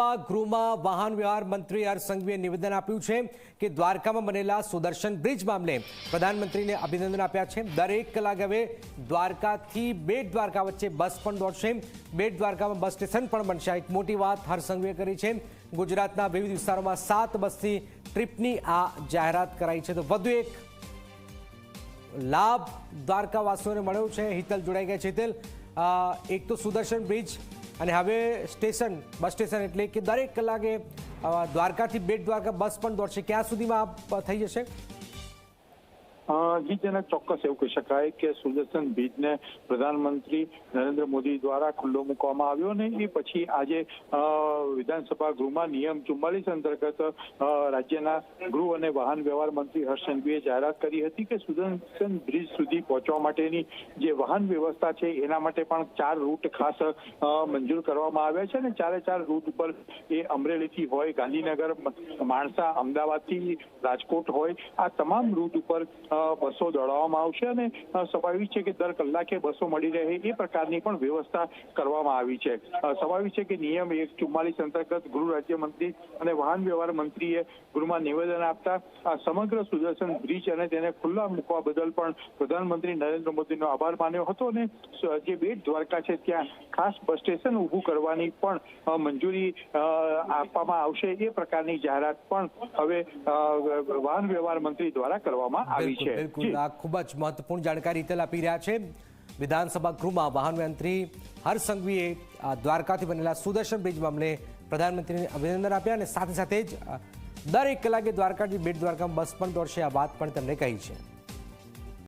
વિધાનસભા ગૃહમાં વાહન વ્યવહાર મંત્રી હરસંઘવીએ નિવેદન આપ્યું છે કે દ્વારકામાં બનેલા સુદર્શન બ્રિજ મામલે પ્રધાનમંત્રીને અભિનંદન આપ્યા છે. દરેક કલાક હવે દ્વારકાથી બેટ દ્વારકા વચ્ચે બસ પણ દોડશે. બેટ દ્વારકામાં બસ સ્ટેશન પણ બનશે. એક મોટી વાત હરસંઘવીએ કરી છે. ગુજરાતના વિવિધ વિસ્તારોમાં સાત બસથી ટ્રીપની આ જાહેરાત કરાઈ છે. તો વધુ એક લાભ દ્વારકાવાસીઓને મળ્યો છે. હિતલ જોડાઈ ગયા છે. હિતલ એક તો સુદર્શન બ્રિજ અને હવે સ્ટેશન, બસ સ્ટેશન એટલે કે દરેક કલાકે દ્વારકાથી બેટ દ્વારકા બસ પણ દોડશે. ક્યાં સુધીમાં થઈ જશે? જેને ચોક્કસ એવું કહી શકાય કે સુદર્શન બ્રિજને પ્રધાનમંત્રી નરેન્દ્ર મોદી દ્વારા ખુલ્લો મૂકવામાં આવ્યો ને એ પછી આજે વિધાનસભા ગૃહમાં નિયમ ચુમ્માલીસ અંતર્ગત રાજ્યના ગૃહ અને વાહન વ્યવહાર મંત્રી હર્ષ સંઘવીએ જાહેરાત કરી હતી કે સુદર્શન બ્રિજ સુધી પહોંચવા માટેની જે વાહન વ્યવસ્થા છે એના માટે પણ ચાર રૂટ ખાસ મંજૂર કરવામાં આવ્યા છે અને ચારે ચાર રૂટ ઉપર એ અમરેલીથી હોય, ગાંધીનગર માણસા, અમદાવાદથી રાજકોટ હોય, આ તમામ રૂટ ઉપર બસો દોડાવવામાં આવશે અને સ્વાભાવિક છે કે દર કલાકે બસો મળી રહે એ પ્રકારની પણ વ્યવસ્થા કરવામાં આવી છે. સ્વાભાવિક છે કે નિયમ એક ચુમ્માલીસ અંતર્ગત ગૃહ રાજ્યમંત્રી અને વાહન વ્યવહાર મંત્રીએ ગૃહમાં નિવેદન આપતા સમગ્ર સુદર્શન બ્રિજ અને તેને ખુલ્લા મૂકવા બદલ પણ પ્રધાનમંત્રી નરેન્દ્ર મોદીનો આભાર માન્યો હતો અને જે બેટ દ્વારકા છે ત્યાં ખાસ બસ સ્ટેશન ઊભું કરવાની પણ મંજૂરી આપવામાં આવશે એ પ્રકારની જાહેરાત પણ હવે વાહન વ્યવહાર મંત્રી દ્વારા કરવામાં આવી છે. બિલકુલ જી. આ ખૂબ જ મહત્વપૂર્ણ જાણકારી હિતલ આપી રહ્યા છે. વિધાનસભા ગૃહમાં વાહન મંત્રી હરસંઘવીએ દ્વારકાથી બનેલા સુદર્શન બ્રિજ મામલે પ્રધાનમંત્રીને અભિનંદન આપ્યા અને સાથે સાથે જ દરેક કલાકે દ્વારકાથી બેટ દ્વારકામાં બસ પણ દોડશે આ વાત પણ તેમણે કહી છે.